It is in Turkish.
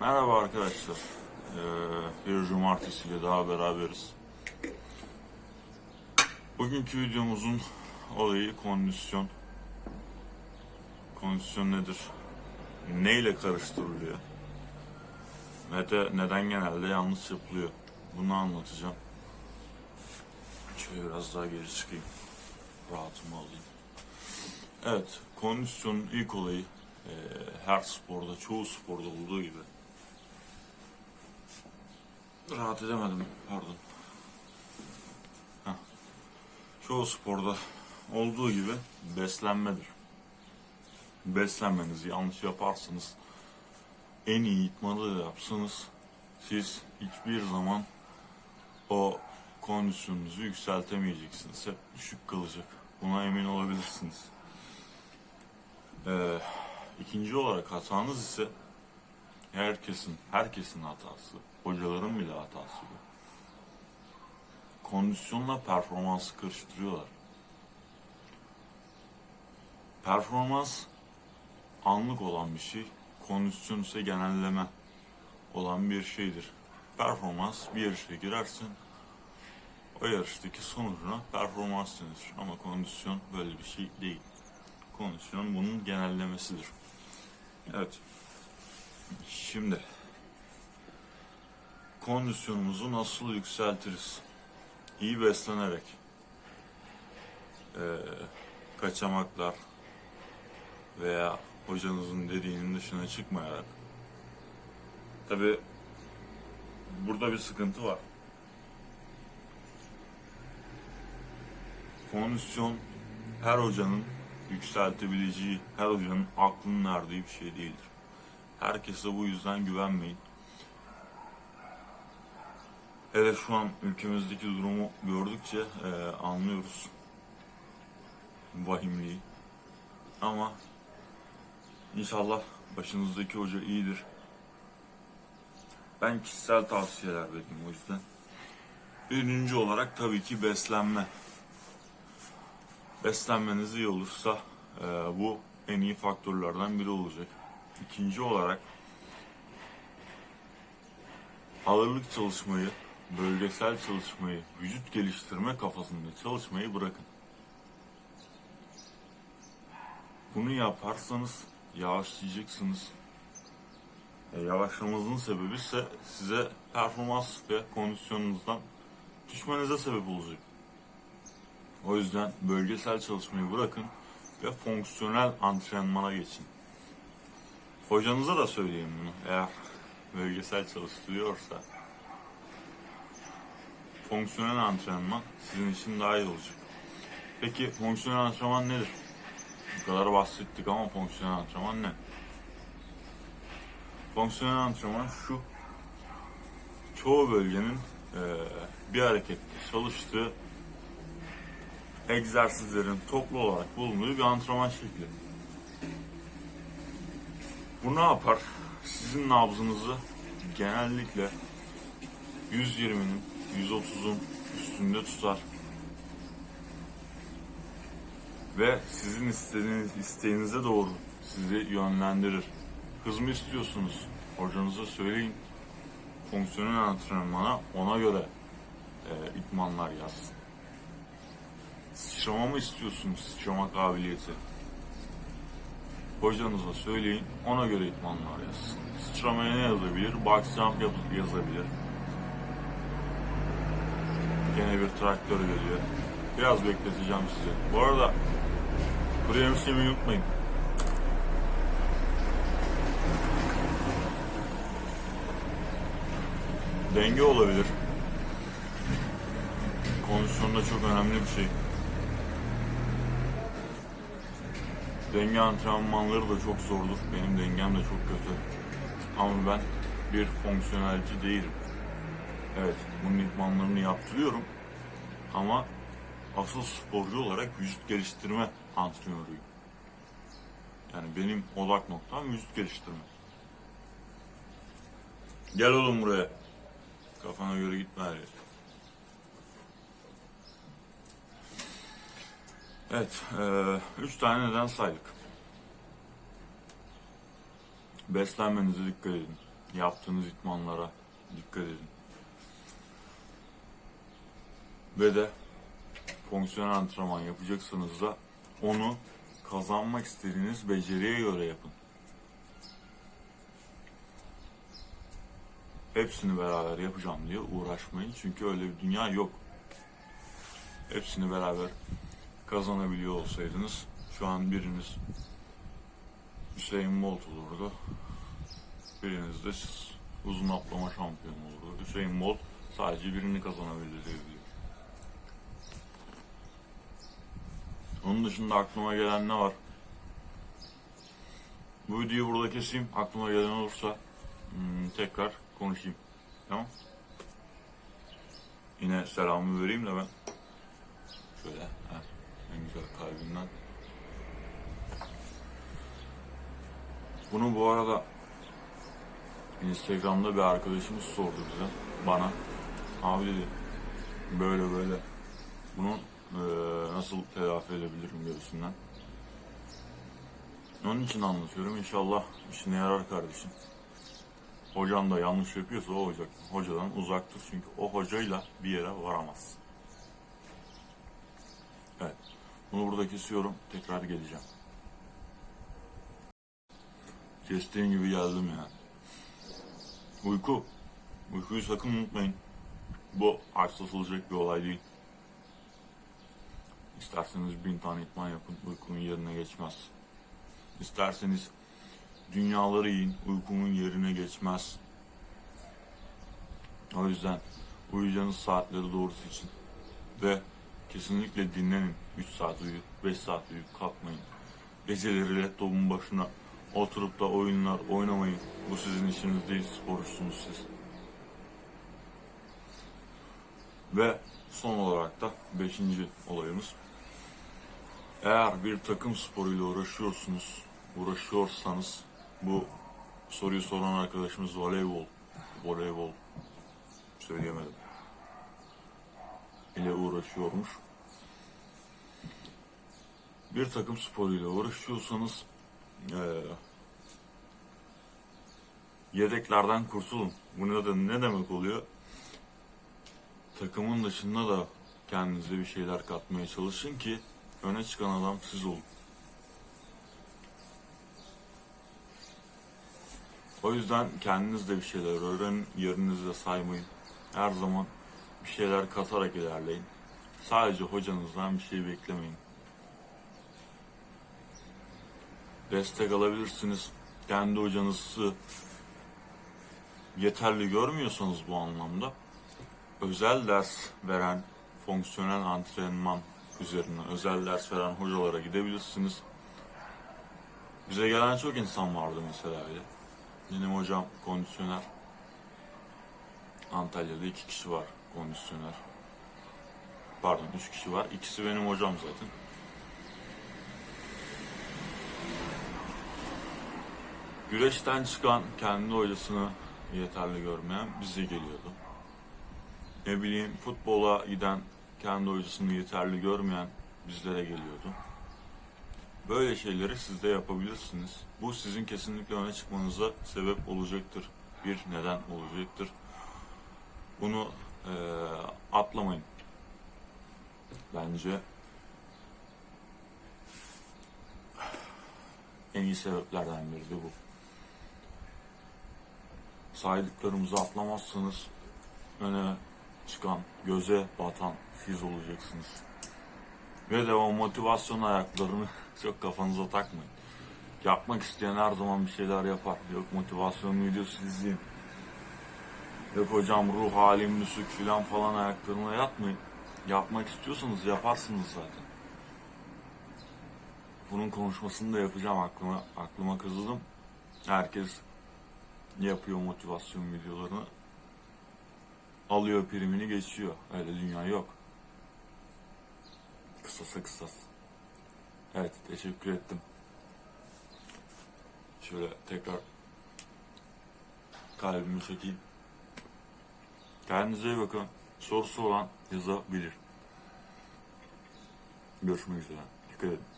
Merhaba arkadaşlar. Ee, bir cumartesiyle daha beraberiz. Bugünkü videomuzun olayı kondisyon. Kondisyon nedir? Neyle karıştırılıyor? Ve de neden genelde yanlış yapılıyor? Bunu anlatacağım. Şöyle biraz daha geri çıkayım. Rahatımı alayım. Evet, kondisyonun ilk olayı e, her sporda, çoğu sporda olduğu gibi Rahat edemedim, pardon. Heh. Çoğu sporda olduğu gibi beslenmedir. Beslenmenizi yanlış yaparsanız, en iyi itmanı da yapsanız, siz hiçbir zaman o kondisyonunuzu yükseltemeyeceksiniz. Hep düşük kalacak. Buna emin olabilirsiniz. Ee, ikinci olarak hatanız ise herkesin, herkesin hatası. Hocaların bile hatası bu. Kondisyonla performansı karıştırıyorlar. Performans anlık olan bir şey. Kondisyon ise genelleme olan bir şeydir. Performans bir yarışa girersin. O yarıştaki sonucuna performans denir. Ama kondisyon böyle bir şey değil. Kondisyon bunun genellemesidir. Evet. Şimdi kondisyonumuzu nasıl yükseltiriz? İyi beslenerek, ee, kaçamaklar veya hocanızın dediğinin dışına çıkmayarak. Tabi burada bir sıkıntı var. Kondisyon her hocanın yükseltebileceği, her hocanın aklının erdiği bir şey değildir. Herkese bu yüzden güvenmeyin. Hele şu an ülkemizdeki durumu gördükçe e, anlıyoruz vahimliği. Ama inşallah başınızdaki hoca iyidir. Ben kişisel tavsiyeler vereyim o yüzden. Birinci olarak tabii ki beslenme. Beslenmeniz iyi olursa e, bu en iyi faktörlerden biri olacak. İkinci olarak ağırlık çalışmayı, bölgesel çalışmayı, vücut geliştirme kafasında çalışmayı bırakın. Bunu yaparsanız yavaşlayacaksınız. E, yavaşlamanızın sebebi ise size performans ve kondisyonunuzdan düşmenize sebep olacak. O yüzden bölgesel çalışmayı bırakın ve fonksiyonel antrenmana geçin. Hocanıza da söyleyin bunu eğer bölgesel çalıştırıyorsa. Fonksiyonel antrenman sizin için daha iyi olacak. Peki fonksiyonel antrenman nedir? Bu kadar bahsettik ama fonksiyonel antrenman ne? Fonksiyonel antrenman şu. Çoğu bölgenin eee, bir harekette çalıştığı egzersizlerin toplu olarak bulunduğu bir antrenman şekli. Bu ne yapar? Sizin nabzınızı genellikle 120'nin, 130'un üstünde tutar. Ve sizin istediğiniz isteğinize doğru sizi yönlendirir. Hız mı istiyorsunuz? Hocanıza söyleyin. Fonksiyonel antrenmana ona göre e, itmanlar yazsın. Sıçrama mı istiyorsunuz? Sıçrama kabiliyeti. Hocanıza söyleyin, ona göre itmanlar yazsın. Sıçramaya ne yazabilir? Box jump yazabilir. Gene bir traktör geliyor. Biraz bekleteceğim sizi. Bu arada kuru yemiş yemeyi unutmayın. Denge olabilir. Kondisyonda çok önemli bir şey. Denge antrenmanları da çok zordur. Benim dengem de çok kötü. Ama ben bir fonksiyonelci değilim. Evet, bunun idmanlarını yaptırıyorum. Ama asıl sporcu olarak vücut geliştirme antrenörüyüm. Yani benim odak noktam vücut geliştirme. Gel oğlum buraya. Kafana göre gitme her yere. Evet, eee, üç tane neden saydık. Beslenmenize dikkat edin. yaptığınız itmanlara dikkat edin. Ve de fonksiyonel antrenman yapacaksanız da onu kazanmak istediğiniz beceriye göre yapın. Hepsini beraber yapacağım diye uğraşmayın. Çünkü öyle bir dünya yok. Hepsini beraber kazanabiliyor olsaydınız şu an biriniz Hüseyin Bolt olurdu. Biriniz de siz uzun atlama şampiyonu olurdu. Hüseyin Bolt sadece birini kazanabilir diye Onun dışında aklıma gelen ne var? Bu videoyu burada keseyim. Aklıma gelen olursa hmm, tekrar konuşayım. Tamam? Yine selamı vereyim de ben. Şöyle ha, en güzel kalbimden. Bunu bu arada Instagram'da bir arkadaşımız sordu bize, bana. Abi dedi, böyle böyle. Bunu eee, nasıl telafi edebilirim gibisinden. Onun için anlatıyorum. İnşallah işine yarar kardeşim. Hocan da yanlış yapıyorsa o hoca, hocadan uzaktır. Çünkü o hocayla bir yere varamaz. Evet. Bunu burada kesiyorum. Tekrar geleceğim. Kestiğim gibi geldim yani. Uyku. Uykuyu sakın unutmayın. Bu aksatılacak bir olay değil. İsterseniz bin tane itman yapın. Uykunun yerine geçmez. İsterseniz dünyaları yiyin. Uykunun yerine geçmez. O yüzden uyuyacağınız saatleri doğrusu için ve kesinlikle dinlenin. 3 saat uyuyup 5 saat uyuyup kalkmayın. Geceleri laptopun başına oturup da oyunlar oynamayın. Bu sizin işiniz değil, sporcusunuz siz. Ve son olarak da 5. olayımız. Eğer bir takım sporuyla uğraşıyorsunuz, uğraşıyorsanız bu soruyu soran arkadaşımız voleybol, voleybol söyleyemedim. ile uğraşıyormuş. Bir takım sporuyla uğraşıyorsanız eee, yedeklerden kurtulun. Bu de, ne demek oluyor? Takımın dışında da kendinize bir şeyler katmaya çalışın ki öne çıkan adam siz olun. O yüzden kendiniz de bir şeyler öğrenin, yerinizde saymayın. Her zaman bir şeyler katarak ilerleyin. Sadece hocanızdan bir şey beklemeyin. Destek alabilirsiniz. Kendi hocanızı yeterli görmüyorsanız bu anlamda özel ders veren fonksiyonel antrenman üzerine özel ders veren hocalara gidebilirsiniz. Bize gelen çok insan vardı mesela öyle. Benim hocam kondisyoner. Antalya'da iki kişi var kondisyoner. Pardon üç kişi var. İkisi benim hocam zaten. Güreşten çıkan kendi hocasını yeterli görmeyen bize geliyordu. Ne bileyim futbola giden kendi hocasını yeterli görmeyen bizlere geliyordu. Böyle şeyleri siz de yapabilirsiniz. Bu sizin kesinlikle öne çıkmanıza sebep olacaktır. Bir neden olacaktır. Bunu eee, atlamayın. Bence en iyi sebeplerden biri de bu. Saydıklarımızı atlamazsanız öne çıkan, göze batan siz olacaksınız. Ve de o motivasyon ayaklarını çok kafanıza takmayın. Yapmak isteyen her zaman bir şeyler yapar. Yok motivasyon videosu izleyeyim. Yok hocam ruh halim düşük filan falan ayaklarına yatmayın. Yapmak istiyorsanız yaparsınız zaten. Bunun konuşmasını da yapacağım aklıma aklıma kazıdım. Herkes yapıyor motivasyon videolarını. Alıyor primini geçiyor. Öyle dünya yok. Kısasa kısas. Evet teşekkür ettim. Şöyle tekrar kalbimi çekeyim. Kendinize iyi bakın. Sorusu olan yazabilir. Görüşmek üzere. Dikkat edin.